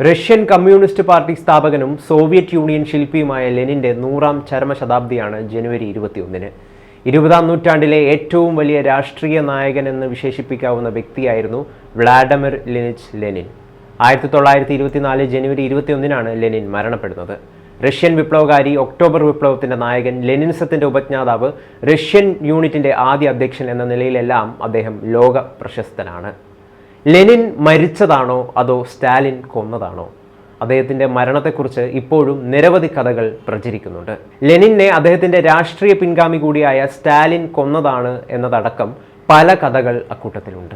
Russian communist party സ്ഥാപകനും Soviet Union ശില്പിയുമായ ലെനിന്റെ നൂറാം ചരമശതാബ്ദിയാണ് ജനുവരി ഇരുപത്തിയൊന്നിന്. ഇരുപതാം നൂറ്റാണ്ടിലെ ഏറ്റവും വലിയ രാഷ്ട്രീയ നായകൻ എന്ന് വിശേഷിപ്പിക്കാവുന്ന വ്യക്തിയായിരുന്നു വ്ളാഡമിർ ലിനിച്ച് ലെനിൻ. ആയിരത്തി തൊള്ളായിരത്തി ഇരുപത്തിനാല് ജനുവരി ഇരുപത്തിയൊന്നിനാണ് ലെനിൻ മരണപ്പെടുന്നത്. റഷ്യൻ വിപ്ലവകാരി ഒക്ടോബർ വിപ്ലവത്തിന്റെ നായകൻ ലെനിൻസത്തിന്റെ ഉപജ്ഞാതാവ് റഷ്യൻ യൂണിറ്റിന്റെ ആദ്യ അധ്യക്ഷൻ എന്ന നിലയിലെല്ലാം അദ്ദേഹം ലോക പ്രശസ്തനാണ്. ലെനിൻ മരിച്ചതാണോ അതോ സ്റ്റാലിൻ കൊന്നതാണോ? അദ്ദേഹത്തിന്റെ മരണത്തെക്കുറിച്ച് ഇപ്പോഴും നിരവധി കഥകൾ പ്രചരിക്കുന്നുണ്ട്. ലെനിനെ അദ്ദേഹത്തിന്റെ രാഷ്ട്രീയ പിൻഗാമി കൂടിയായ സ്റ്റാലിൻ കൊന്നതാണ് എന്നതടക്കം പല കഥകൾ അക്കൂട്ടത്തിലുണ്ട്.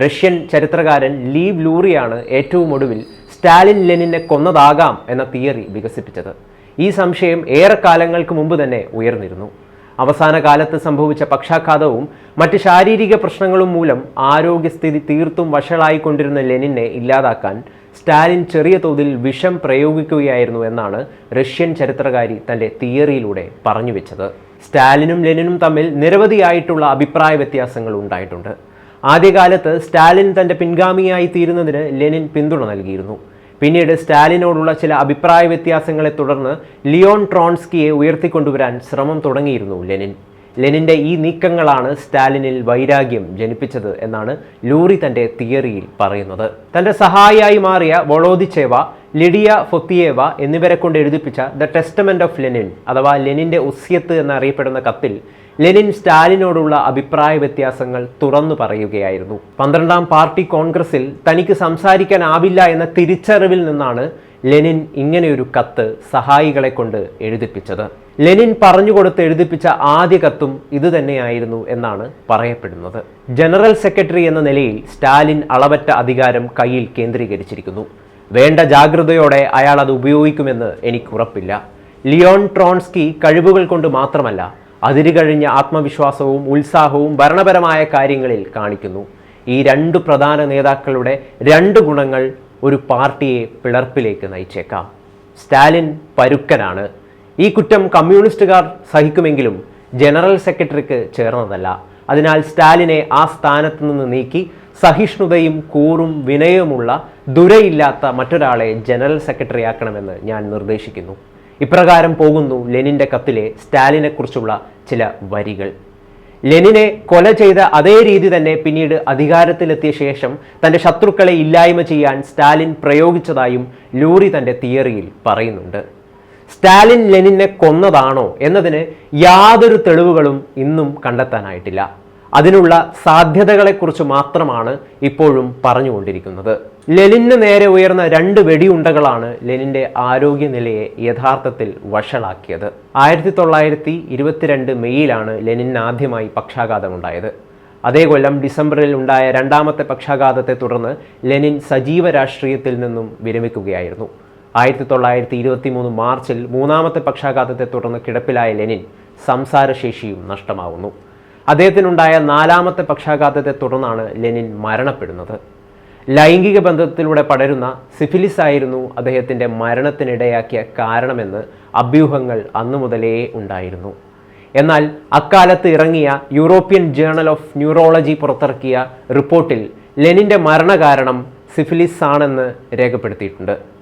റഷ്യൻ ചരിത്രകാരൻ ലീവ് ലൂറിയാണ് ഏറ്റവും ഒടുവിൽ സ്റ്റാലിൻ ലെനിനെ കൊന്നതാകാം എന്ന തിയറി വികസിപ്പിച്ചത്. ഈ സംശയം ഏറെ കാലങ്ങൾക്ക് മുമ്പ് തന്നെ ഉയർന്നിരുന്നു. അവസാന കാലത്ത് സംഭവിച്ച പക്ഷാഘാതവും മറ്റ് ശാരീരിക പ്രശ്നങ്ങളും മൂലം ആരോഗ്യസ്ഥിതി തീർത്തും വഷളായിക്കൊണ്ടിരുന്ന ലെനിനെ ഇല്ലാതാക്കാൻ സ്റ്റാലിൻ ചെറിയ തോതിൽ വിഷം പ്രയോഗിക്കുകയായിരുന്നു എന്നാണ് റഷ്യൻ ചരിത്രകാരി തന്റെ തിയറിയിലൂടെ പറഞ്ഞു വെച്ചത്. സ്റ്റാലിനും ലെനിനും തമ്മിൽ നിരവധിയായിട്ടുള്ള അഭിപ്രായ വ്യത്യാസങ്ങൾ ഉണ്ടായിട്ടുണ്ട്. ആദ്യകാലത്ത് സ്റ്റാലിൻ തന്റെ പിൻഗാമിയായി തീരുന്നതിന് ലെനിൻ പിന്തുണ നൽകിയിരുന്നു. പിന്നീട് സ്റ്റാലിനോടുള്ള ചില അഭിപ്രായ വ്യത്യാസങ്ങളെ തുടർന്ന് ലിയോൺ ട്രോൺസ്കിയെ ഉയർത്തിക്കൊണ്ടുവരാൻ ശ്രമം തുടങ്ങിയിരുന്നു ലെനിൻ. ലെനിന്റെ ഈ നീക്കങ്ങളാണ് സ്റ്റാലിനിൽ വൈരാഗ്യം ജനിപ്പിച്ചത് എന്നാണ് ലൂറി തന്റെ തിയറിയിൽ പറയുന്നത്. തന്റെ സഹായിയായി മാറിയ വൊളോദിച്ചേവ ലിഡിയ ഫൊത്തിയേവ എന്നിവരെ കൊണ്ട് എഴുതിപ്പിച്ച ദ ടെസ്റ്റമെന്റ് ഓഫ് ലെനിൻ അഥവാ ലെനിന്റെ ഉസ്യത്ത് എന്നറിയപ്പെടുന്ന കത്തിൽ ലെനിൻ സ്റ്റാലിനോടുള്ള അഭിപ്രായ വ്യത്യാസങ്ങൾ തുറന്നു പറയുകയായിരുന്നു. പന്ത്രണ്ടാം പാർട്ടി കോൺഗ്രസിൽ തനിക്ക് സംസാരിക്കാനാവില്ല എന്ന തിരിച്ചറിവിൽ നിന്നാണ് ലെനിൻ ഇങ്ങനെയൊരു കത്ത് സഹായികളെ കൊണ്ട് എഴുതിപ്പിച്ചത്. ലെനിൻ പറഞ്ഞുകൊടുത്ത് എഴുതിപ്പിച്ച ആദ്യ കത്തും ഇതുതന്നെയായിരുന്നു എന്നാണ് പറയപ്പെടുന്നത്. ജനറൽ സെക്രട്ടറി എന്ന നിലയിൽ സ്റ്റാലിൻ അളവറ്റ അധികാരം കയ്യിൽ കേന്ദ്രീകരിച്ചിരിക്കുന്നു. വേണ്ട ജാഗ്രതയോടെ അയാൾ അത് ഉപയോഗിക്കുമെന്ന് എനിക്ക് ഉറപ്പില്ല ലിയോൺ ട്രോൺസ്കി കഴിവുകൾ കൊണ്ട് മാത്രമല്ല അതിരുകഴിഞ്ഞ ആത്മവിശ്വാസവും ഉത്സാഹവും ഭരണപരമായ കാര്യങ്ങളിൽ കാണിക്കുന്നു. ഈ രണ്ട് പ്രധാന നേതാക്കളുടെ രണ്ട് ഗുണങ്ങൾ ഒരു പാർട്ടിയെ പിളർപ്പിലേക്ക് നയിച്ചേക്കാം. സ്റ്റാലിൻ പരുക്കനാണ്. ഈ കുറ്റം കമ്മ്യൂണിസ്റ്റുകാർ സഹിക്കുമെങ്കിലും ജനറൽ സെക്രട്ടറിക്ക് ചേർന്നതല്ല. അതിനാൽ സ്റ്റാലിനെ ആ സ്ഥാനത്ത് നിന്ന് നീക്കി സഹിഷ്ണുതയും കൂറും വിനയവുമുള്ള ദുരയില്ലാത്ത മറ്റൊരാളെ ജനറൽ സെക്രട്ടറിയാക്കണമെന്ന് ഞാൻ നിർദ്ദേശിക്കുന്നു. ഇപ്രകാരം പോകുന്നു ലെനിന്റെ കത്തിലെ സ്റ്റാലിനെക്കുറിച്ചുള്ള ചില വരികൾ. ലെനിനെ കൊല ചെയ്ത അതേ രീതി തന്നെ പിന്നീട് അധികാരത്തിലെത്തിയ ശേഷം തന്റെ ശത്രുക്കളെ ഇല്ലായ്മ ചെയ്യാൻ സ്റ്റാലിൻ പ്രയോഗിച്ചതായും ലൂറി തന്റെ തിയറിയിൽ പറയുന്നുണ്ട്. സ്റ്റാലിൻ ലെനിനെ കൊന്നതാണോ എന്നതിന് യാതൊരു തെളിവുകളും ഇന്നും കണ്ടെത്താനായിട്ടില്ല. അതിനുള്ള സാധ്യതകളെക്കുറിച്ച് മാത്രമാണ് ഇപ്പോഴും പറഞ്ഞുകൊണ്ടിരിക്കുന്നത്. ലെനിന് നേരെ ഉയർന്ന രണ്ട് വെടിയുണ്ടകളാണ് ലെനിന്റെ ആരോഗ്യനിലയെ യഥാർത്ഥത്തിൽ വഷളാക്കിയത്. ആയിരത്തി തൊള്ളായിരത്തി ഇരുപത്തിരണ്ട് മെയ്യിലാണ് ലെനിന് ആദ്യമായി പക്ഷാഘാതമുണ്ടായത്. അതേ കൊല്ലം ഡിസംബറിൽ ഉണ്ടായ രണ്ടാമത്തെ പക്ഷാഘാതത്തെ തുടർന്ന് ലെനിൻ സജീവ രാഷ്ട്രീയത്തിൽ നിന്നും വിരമിക്കുകയായിരുന്നു. ആയിരത്തി തൊള്ളായിരത്തി ഇരുപത്തി മൂന്ന് മാർച്ചിൽ മൂന്നാമത്തെ പക്ഷാഘാതത്തെ തുടർന്ന് കിടപ്പിലായ ലെനിൻ സംസാരശേഷിയും നഷ്ടമാവുന്നു. അദ്ദേഹത്തിനുണ്ടായ നാലാമത്തെ പക്ഷാഘാതത്തെ തുടർന്നാണ് ലെനിൻ മരണപ്പെടുന്നത്. ലൈംഗിക ബന്ധത്തിലൂടെ പടരുന്ന സിഫിലിസ് ആയിരുന്നു അദ്ദേഹത്തിന്റെ മരണത്തിനിടയാക്കിയ കാരണമെന്ന് അഭ്യൂഹങ്ങൾ അന്നു മുതലേ ഉണ്ടായിരുന്നു. എന്നാൽ അക്കാലത്ത് ഇറങ്ങിയ യൂറോപ്യൻ ജേണൽ ഓഫ് ന്യൂറോളജി പുറത്തിറക്കിയ റിപ്പോർട്ടിൽ ലെനിന്റെ മരണകാരണം സിഫിലിസ് ആണെന്ന് രേഖപ്പെടുത്തിയിട്ടുണ്ട്.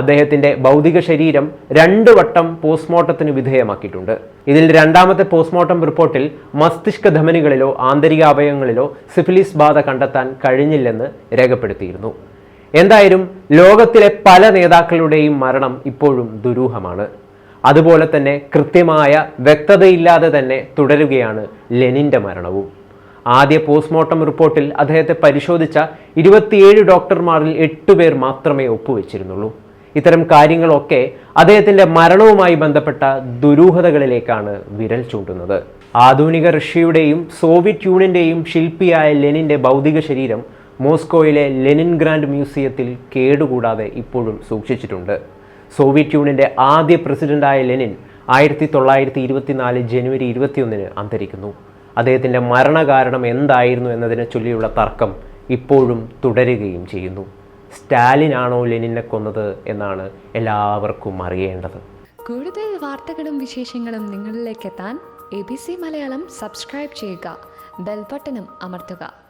അദ്ദേഹത്തിന്റെ ഭൗതിക ശരീരം രണ്ടു വട്ടം പോസ്റ്റ്മോർട്ടത്തിന് വിധേയമാക്കിയിട്ടുണ്ട്. ഇതിൽ രണ്ടാമത്തെ പോസ്റ്റ്മോർട്ടം റിപ്പോർട്ടിൽ മസ്തിഷ്ക ധമനികളിലോ ആന്തരിക അവയവങ്ങളിലോ സിഫിലിസ് ബാധ കണ്ടെത്താൻ കഴിഞ്ഞില്ലെന്ന് രേഖപ്പെടുത്തിയിരുന്നു. എന്തായാലും ലോകത്തിലെ പല നേതാക്കളുടെയും മരണം ഇപ്പോഴും ദുരൂഹമാണ്. അതുപോലെ തന്നെ കൃത്യമായ വ്യക്തതയില്ലാതെ തന്നെ തുടരുകയാണ് ലെനിന്റെ മരണവും. ആദ്യ പോസ്റ്റ്മോർട്ടം റിപ്പോർട്ടിൽ അദ്ദേഹത്തെ പരിശോധിച്ച ഇരുപത്തിയേഴ് ഡോക്ടർമാരിൽ എട്ടുപേർ മാത്രമേ ഒപ്പുവെച്ചിരുന്നുള്ളൂ. ഇത്തരം കാര്യങ്ങളൊക്കെ അദ്ദേഹത്തിന്റെ മരണവുമായി ബന്ധപ്പെട്ട ദുരൂഹതകളിലേക്കാണ് വിരൽ ചൂണ്ടുന്നത്. ആധുനിക റഷ്യയുടെയും സോവിയറ്റ് യൂണിയന്റെയും ശില്പിയായ ലെനിന്റെ ഭൗതിക ശരീരം മോസ്കോയിലെ ലെനിൻ ഗ്രാൻഡ് മ്യൂസിയത്തിൽ കേടുകൂടാതെ ഇപ്പോഴും സൂക്ഷിച്ചിട്ടുണ്ട്. സോവിയറ്റ് യൂണിയന്റെ ആദ്യ പ്രസിഡന്റായ ലെനിൻ ആയിരത്തി തൊള്ളായിരത്തി ഇരുപത്തിനാല് ജനുവരി ഇരുപത്തിയൊന്നിന് അന്തരിക്കുന്നു. അദ്ദേഹത്തിന്റെ മരണകാരണം എന്തായിരുന്നു എന്നതിനെ ചൊല്ലിയുള്ള തർക്കം ഇപ്പോഴും തുടരുകയും ചെയ്യുന്നു. സ്റ്റാലിനാണോ ലെനിനെ കൊന്നത് എന്നാണ് എല്ലാവർക്കും അറിയേണ്ടത്. കൂടുതൽ വാർത്തകളും വിശേഷങ്ങളും നിങ്ങളിലേക്ക് എത്താൻ A B C Malayalam subscribe ചെയ്യുക. ബെൽബട്ടനും അമർത്തുക.